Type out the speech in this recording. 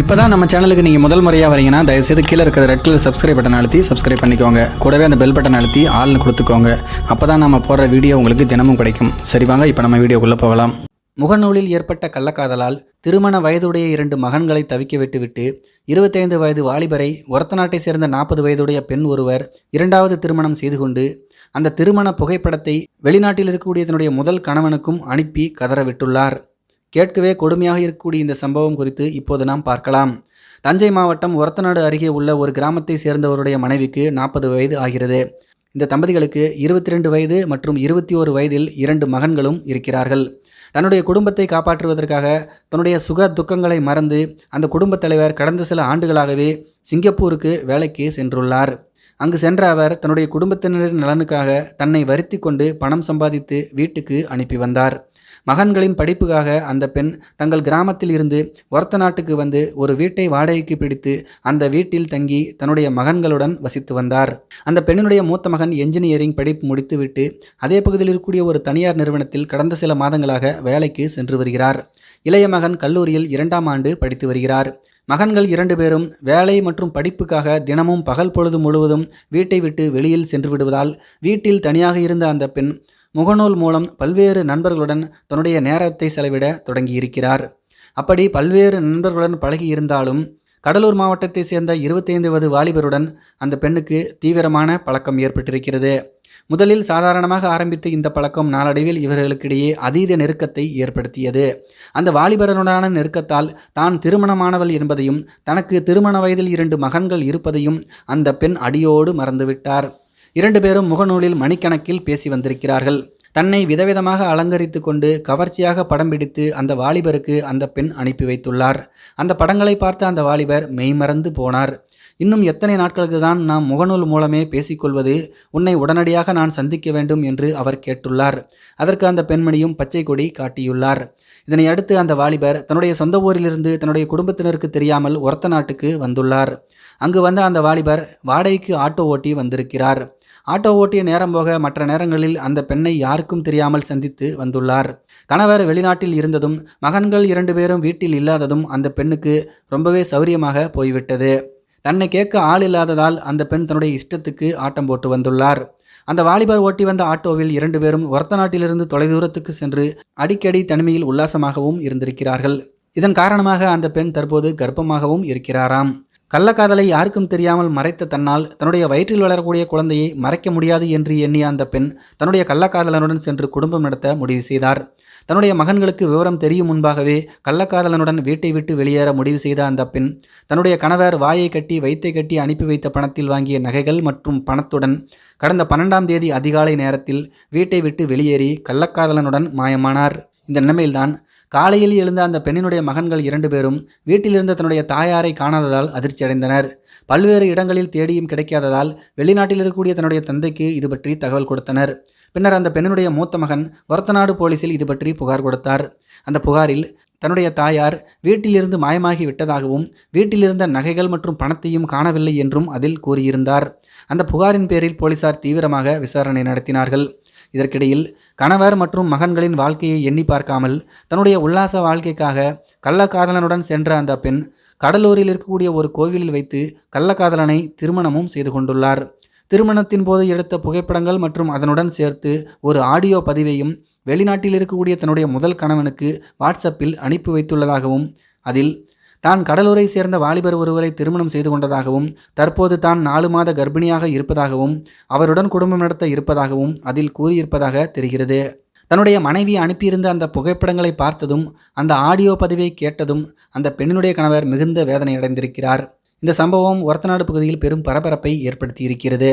இப்போ தான் நம்ம சேனலுக்கு நீங்கள் முதல் முறையாக வரீங்கன்னா தயவுசெய்து கீழே இருக்கிற ரெட் கலர் சப்ஸ்கிரைப் பட்டன் அழுத்தி சப்ஸ்கிரைப் பண்ணிக்கோங்க. கூடவே அந்த பெல் பட்டன் அழுத்தி ஆள்னு கொடுத்துக்கோங்க. அப்போ தான் நம்ம போடுற வீடியோ உங்களுக்கு தினமும் கிடைக்கும். சரி வாங்க இப்போ நம்ம வீடியோக்குள்ளே போகலாம். முகநூலில் ஏற்பட்ட கள்ளக்காதலால் திருமண வயதுடைய இரண்டு மகன்களை தவிக்க விட்டுவிட்டு இருபத்தைந்து வயது வாலிபரை ஒரத்த நாட்டை சேர்ந்த நாற்பது வயதுடைய பெண் ஒருவர் இரண்டாவது திருமணம் செய்து கொண்டு அந்த திருமண புகைப்படத்தை வெளிநாட்டில் இருக்கக்கூடிய தன்னுடைய முதல் கணவனுக்கும் அனுப்பி கதறவிட்டுள்ளார் கேட்கவே கொடுமையாக இருக்கக்கூடிய இந்த சம்பவம் குறித்து இப்போது நாம் பார்க்கலாம். தஞ்சை மாவட்டம் ஒரத்தநாடு அருகே உள்ள ஒரு கிராமத்தை சேர்ந்தவருடைய மனைவிக்கு நாற்பது வயது ஆகிறது. இந்த தம்பதிகளுக்கு இருபத்தி ரெண்டு வயது மற்றும் இருபத்தி ஓரு வயதில் இரண்டு மகன்களும் இருக்கிறார்கள். தன்னுடைய குடும்பத்தை காப்பாற்றுவதற்காக தன்னுடைய சுக துக்கங்களை மறந்து அந்த குடும்பத் தலைவர் கடந்த சில ஆண்டுகளாகவே சிங்கப்பூருக்கு வேலைக்கு சென்றுள்ளார். அங்கு சென்ற அவர் தன்னுடைய குடும்பத்தினரின் நலனுக்காக தன்னை வருத்தி கொண்டு பணம் சம்பாதித்து வீட்டுக்கு அனுப்பி வந்தார். மகன்களின் படிப்புக்காக அந்த பெண் தங்கள் கிராமத்தில் இருந்து ஒருத்த நாட்டுக்கு வந்து ஒரு வீட்டை வாடகைக்கு பிடித்து அந்த வீட்டில் தங்கி தன்னுடைய மகன்களுடன் வசித்து வந்தார். அந்த பெண்ணினுடைய மூத்த மகன் என்ஜினியரிங் படிப்பு முடித்துவிட்டு அதே பகுதியில் இருக்கக்கூடிய ஒரு தனியார் நிறுவனத்தில் கடந்த சில மாதங்களாக வேலைக்கு சென்று வருகிறார். இளைய மகன் கல்லூரியில் இரண்டாம் ஆண்டு படித்து வருகிறார். மகன்கள் இரண்டு பேரும் வேலை மற்றும் படிப்புக்காக தினமும் பகல் பொழுது முழுவதும் வீட்டை விட்டு வெளியில் சென்று விடுவதால் வீட்டில் தனியாக இருந்த அந்த பெண் முகநூல் மூலம் பல்வேறு நண்பர்களுடன் தன்னுடைய நேரத்தை செலவிட தொடங்கியிருக்கிறார். அப்படி பல்வேறு நண்பர்களுடன் பழகி இருந்தாலும் கடலூர் மாவட்டத்தை சேர்ந்த இருபத்தைந்து வது வாலிபருடன் அந்த பெண்ணுக்கு தீவிரமான பழக்கம் ஏற்பட்டிருக்கிறது. முதலில் சாதாரணமாக ஆரம்பித்த இந்த பழக்கம் நாளடைவில் இவர்களுக்கிடையே அதீத நெருக்கத்தை ஏற்படுத்தியது. அந்த வாலிபரனுடான நெருக்கத்தால் தான் திருமணமானவள் என்பதையும் தனக்கு திருமண வயதில் இரண்டு மகன்கள் இருப்பதையும் அந்த பெண் அடியோடு மறந்துவிட்டார். இரண்டு பேரும் முகநூலில் மணிக்கணக்கில் பேசி வந்திருக்கிறார்கள். தன்னை விதவிதமாக அலங்கரித்து கொண்டு கவர்ச்சியாக படம் பிடித்து அந்த வாலிபருக்கு அந்த பெண் அனுப்பி வைத்துள்ளார். அந்த படங்களை பார்த்த அந்த வாலிபர் மெய்மறந்து போனார். இன்னும் எத்தனை நாட்களுக்கு தான் நாம் முகநூல் மூலமே பேசிக்கொள்வது? உன்னை உடனடியாக நான் சந்திக்க வேண்டும் என்று அவர் கேட்டுள்ளார். அதற்கு அந்த பெண்மணியும் பச்சை கொடி காட்டியுள்ளார். இதனை அடுத்து அந்த வாலிபர் தன்னுடைய சொந்த ஊரிலிருந்து தன்னுடைய குடும்பத்தினருக்கு தெரியாமல் ஒரத்த நாட்டுக்கு வந்துள்ளார். அங்கு வந்த அந்த வாலிபர் வாடகைக்கு ஆட்டோ ஓட்டி வந்திருக்கிறார். ஆட்டோ ஓட்டிய நேரம் போக மற்ற நேரங்களில் அந்த பெண்ணை யாருக்கும் தெரியாமல் சந்தித்து வந்துள்ளார். கணவர் வெளிநாட்டில் இருந்ததும் மகன்கள் இரண்டு பேரும் வீட்டில் இல்லாததும் அந்த பெண்ணுக்கு ரொம்பவே சௌரியமாக போய்விட்டது. தன்னை கேட்க ஆள் இல்லாததால் அந்த பெண் தன்னுடைய இஷ்டத்துக்கு ஆட்டம் போட்டு வந்துள்ளார். அந்த வாலிபர் ஓட்டி வந்த ஆட்டோவில் இரண்டு பேரும் ஒரத்த நாட்டிலிருந்து தொலைதூரத்துக்கு சென்று அடிக்கடி தனிமையில் உல்லாசமாகவும் இருந்திருக்கிறார்கள். இதன் காரணமாக அந்த பெண் தற்போது கர்ப்பமாகவும் இருக்கிறாராம். கள்ளக்காதலை யாருக்கும் தெரியாமல் மறைத்த தன்னால் தன்னுடைய வயிற்றில் வளரக்கூடிய குழந்தையை மறைக்க முடியாது என்று எண்ணிய அந்த பெண் தன்னுடைய கள்ளக்காதலனுடன் சென்று குடும்பம் நடத்த முடிவு செய்தார். தன்னுடைய மகன்களுக்கு விவரம் தெரியும் முன்பாகவே கள்ளக்காதலனுடன் வீட்டை விட்டு வெளியேற முடிவு செய்த அந்த பெண் தன்னுடைய கணவர் வாயை கட்டி வைத்தை கட்டி அனுப்பி வைத்த பணத்தில் வாங்கிய நகைகள் மற்றும் பணத்துடன் கடந்த பன்னெண்டாம் தேதி அதிகாலை நேரத்தில் வீட்டை விட்டு வெளியேறி கள்ளக்காதலனுடன் மாயமானார். இந்த நிலைமையில்தான் காலையில் எழுந்த அந்த பெண்ணினுடைய மகன்கள் இரண்டு பேரும் வீட்டிலிருந்த தன்னுடைய தாயாரை காணாததால் அதிர்ச்சி அடைந்தனர் பல்வேறு இடங்களில் தேடியும் கிடைக்காததால் வெளிநாட்டில் இருக்கக்கூடிய தன்னுடைய தந்தைக்கு இது பற்றி தகவல் கொடுத்தனர். பின்னர் அந்த பெண்ணினுடைய மூத்த மகன் ஒரத்தநாடு போலீசில் இது பற்றி புகார் கொடுத்தார். அந்த புகாரில் தன்னுடைய தாயார் வீட்டிலிருந்து மாயமாகி விட்டதாகவும் வீட்டிலிருந்த நகைகள் மற்றும் பணத்தையும் காணவில்லை என்றும் அதில் கூறியிருந்தார். அந்த புகாரின் பேரில் போலீசார் தீவிரமாக விசாரணை நடத்தினார்கள். இதற்கிடையில் கணவர் மற்றும் மகன்களின் வாழ்க்கையை எண்ணி பார்க்காமல் தன்னுடைய உல்லாச வாழ்க்கைக்காக கள்ளக்காதலனுடன் சென்ற அந்த பெண் கடலூரில் இருக்கக்கூடிய ஒரு கோவிலில் வைத்து கள்ளக்காதலனை திருமணமும் செய்து கொண்டுள்ளார். திருமணத்தின் போது எடுத்த புகைப்படங்கள் மற்றும் அதனுடன் சேர்த்து ஒரு ஆடியோ பதிவையும் வெளிநாட்டில் இருக்கக்கூடிய தன்னுடைய முதல் கணவனுக்கு வாட்ஸ்அப்பில் அனுப்பி வைத்துள்ளதாகவும் அதில் தான் கடலூரை சேர்ந்த வாலிபர் ஒருவரை திருமணம் செய்து கொண்டதாகவும் தற்போது தான் நாலு மாத கர்ப்பிணியாக இருப்பதாகவும் அவருடன் குடும்பம் நடத்த இருப்பதாகவும் அதில் கூறியிருப்பதாக தெரிகிறது. தன்னுடைய மனைவி அனுப்பியிருந்த அந்த புகைப்படங்களை பார்த்ததும் அந்த ஆடியோ பதிவை கேட்டதும் அந்த பெண்ணினுடைய கணவர் மிகுந்த வேதனை அடைந்திருக்கிறார் இந்த சம்பவம் ஒரத்தநாடு பகுதியில் பெரும் பரபரப்பை ஏற்படுத்தி இருக்கிறது